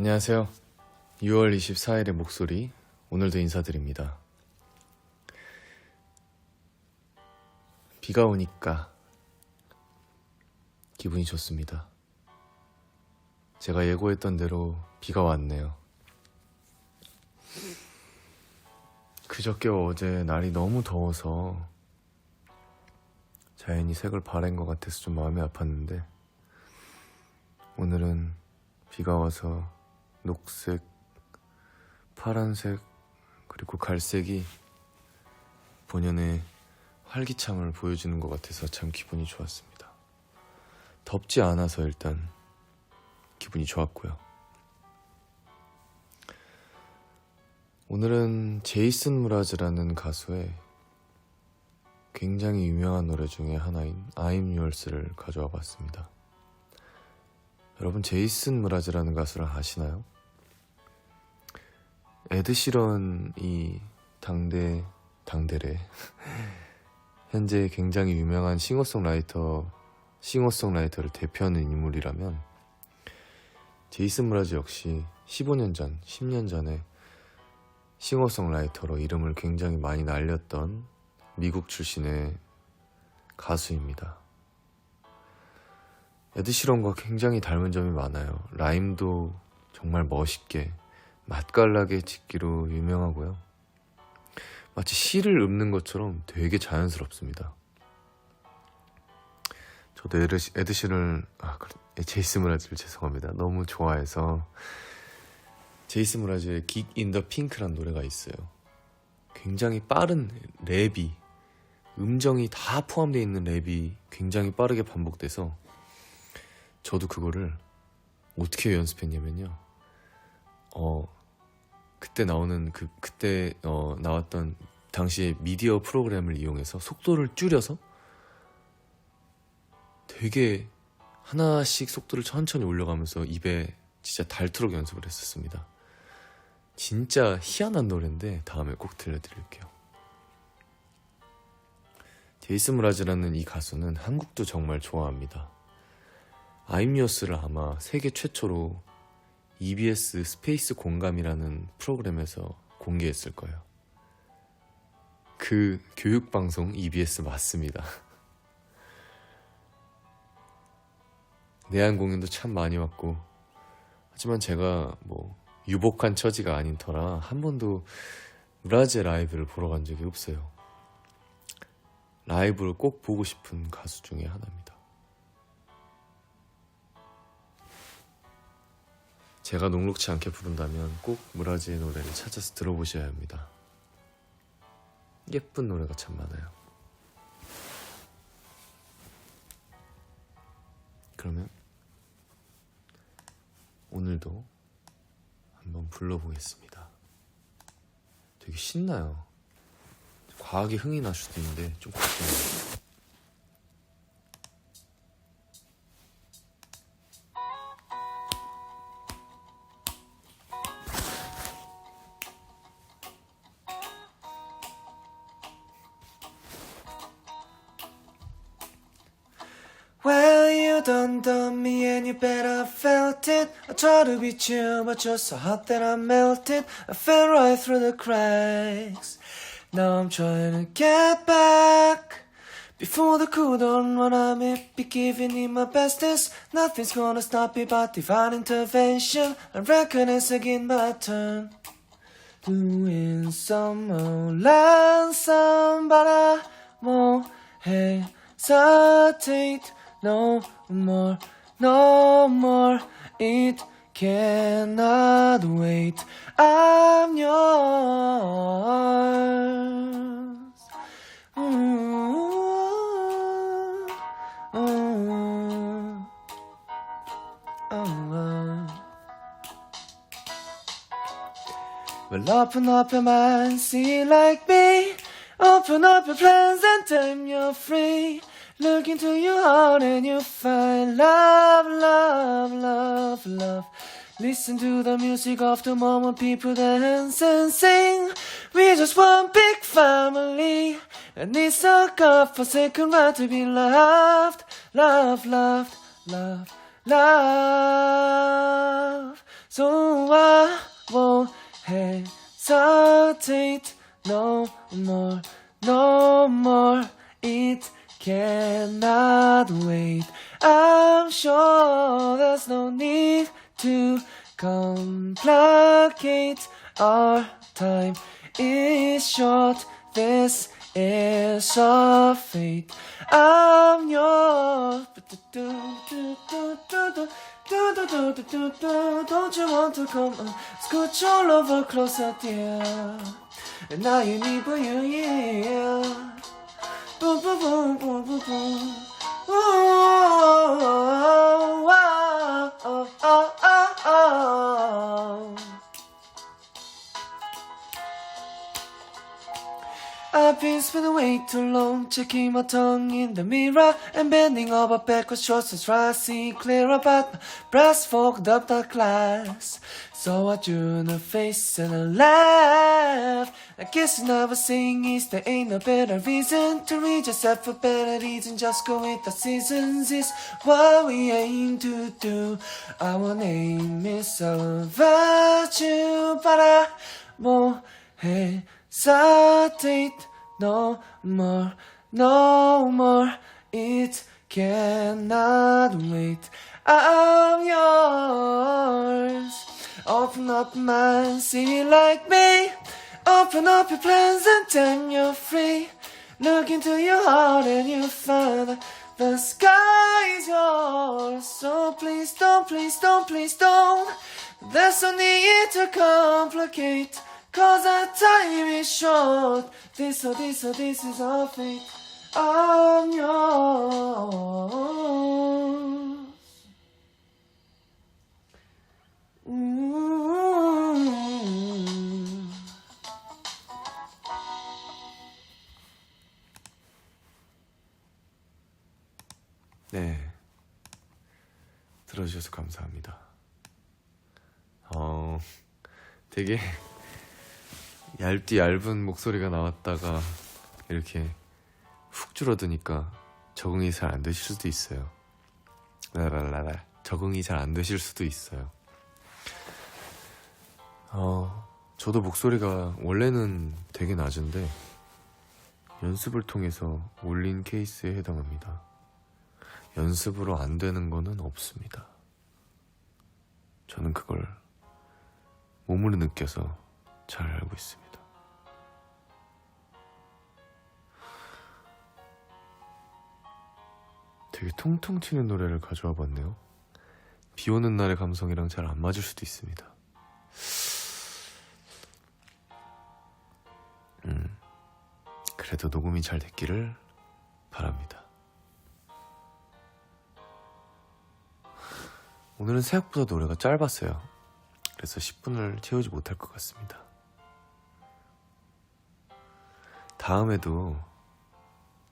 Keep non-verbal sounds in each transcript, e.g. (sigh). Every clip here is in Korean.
안녕하세요. 6월 24일의 목소리, 오늘도 인사드립니다. 비가 오니까 기분이 좋습니다. 제가 예고했던 대로 비가 왔네요. 그저께 어제 날이 너무 더워서 자연이 색을 바랜 것 같아서 좀 마음이 아팠는데 오늘은 비가 와서 녹색, 파란색, 그리고 갈색이 본연의 활기참을 보여주는 것 같아서 참 기분이 좋았습니다. 덥지 않아서 일단 기분이 좋았고요. 오늘은 제이슨 무라즈라는 가수의 굉장히 유명한 노래 중에 하나인 I'm Yours를 가져와 봤습니다. 여러분 제이슨 무라즈라는 가수를 아시나요? 에드 시런이 당대 당대래 (laughs) 현재 굉장히 유명한 싱어송라이터 싱어송라이터를 대표하는 인물이라면 제이슨 무라즈 역시 15년 전, 10년 전에 싱어송라이터로 이름을 굉장히 많이 날렸던 미국 출신의 가수입니다. 에드시런과 굉장히 닮은 점이 많아요. 라임도 정말 멋있게 맛깔나게 짓기로 유명하고요. 마치 시를 읊는 것처럼 되게 자연스럽습니다. 저도 에드시, 에드시런을 아, 그래, 제이스 무라즈를 죄송합니다. 너무 좋아해서 제이스 무라즈의 in the Pink라는 노래가 있어요. 굉장히 빠른 랩이 음정이 다 포함되어 있는 랩이 굉장히 빠르게 반복돼서 저도 그거를 어떻게 연습했냐면요. 어 그때 나오는 그 그때 어 나왔던 당시에 미디어 프로그램을 이용해서 속도를 줄여서 되게 하나씩 속도를 천천히 올려가면서 입에 진짜 닳도록 연습을 했었습니다. 진짜 희한한 노래인데 다음에 꼭 들려드릴게요. 제이스 무라즈라는 이 가수는 한국도 정말 좋아합니다. 아임니어스를 아마 세계 최초로 EBS 스페이스 공감이라는 프로그램에서 공개했을 거예요. 그 교육방송 EBS 맞습니다. (laughs) 내한 공연도 참 많이 왔고, 하지만 제가 뭐 유복한 처지가 아닌 터라 한 번도 무라제 라이브를 보러 간 적이 없어요. 라이브를 꼭 보고 싶은 가수 중에 하나입니다. 제가 녹록치 않게 부른다면 꼭 무라지의 노래를 찾아서 들어보셔야 합니다. 예쁜 노래가 참 많아요. 그러면 오늘도 한번 불러보겠습니다. 되게 신나요. 과하게 흥이 날 수도 있는데 좀 걱정해요. Done done me and you bet I felt it. I tried to beat you, but you're so hot that I melted. I fell right through the cracks. Now I'm trying to get back. Before the cool don't run on me, be giving it my bestest. Nothing's gonna stop me but divine intervention. I reckon it's again my turn. Doing some more land, but I won't hesitate no more, no more. It cannot wait. I'm yours. Ooh, ooh, oh. Well, open up your mind, see like me. Open up your plans and time you're free. Look into your heart and you'll find love, love, love, love. Listen to the music of the moment people dance and sing. We're just one big family. And it's a godforsaken right to be loved, loved, loved, loved, loved. So I won't hesitate no more, no more. It cannot wait. I'm sure there's no need to complicate. Our time is short. This is our fate. I'm yours. Don't you want to come on? Scooch all over closer, dear. And now you need for you, yeah. 不不不不不不。I've been way too long. Checking my tongue in the mirror and bending over backwards shorts to try to see clearer but my breast fogged up the glass. So I drew the face and I laughed. I guess another saying is there ain't no better reason to read yourself for better reason. Just go with the seasons is what we aim to do. Our name is a virtue but I won't hesitate no more, no more. It cannot wait. I'm yours. Open up my city like me. Open up your plans and then you're free. Look into your heart and you'll find the sky is yours. So please don't, please don't, please don't. There's no need to complicate. Cause our time is short. This or this or this is our fate. I'm yours. Mm. 네. 들어주셔서 감사합니다. 어, 되게 얇디 얇은 목소리가 나왔다가 이렇게 훅 줄어드니까 적응이 잘 안 되실 수도 있어요. 라라라라. 적응이 잘 안 되실 수도 있어요. 어, 저도 목소리가 원래는 되게 낮은데 연습을 통해서 올린 케이스에 해당합니다. 연습으로 안 되는 거는 없습니다. 저는 그걸 몸으로 느껴서 잘 알고 있습니다. 되게 통통 튀는 노래를 가져와 봤네요. 비 오는 날의 감성이랑 잘 안 맞을 수도 있습니다. 음, 그래도 녹음이 잘 됐기를 바랍니다. 오늘은 생각보다 노래가 짧았어요. 그래서 10분을 채우지 못할 것 같습니다. 다음에도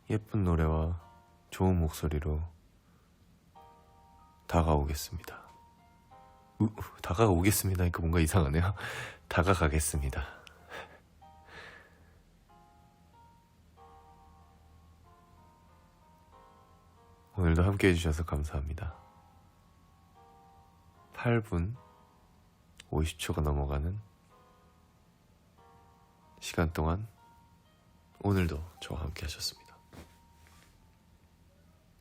예쁜 노래와 좋은 목소리로 다가오겠습니다. 우, 다가오겠습니다. 하니까 뭔가 이상하네요. (laughs) 다가가겠습니다. 오늘도 함께 해주셔서 감사합니다. 8분 50초가 넘어가는 시간 동안 오늘도 저와 함께 하셨습니다.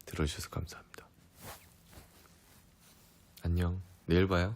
들어주셔서 감사합니다. 안녕. 내일 봐요.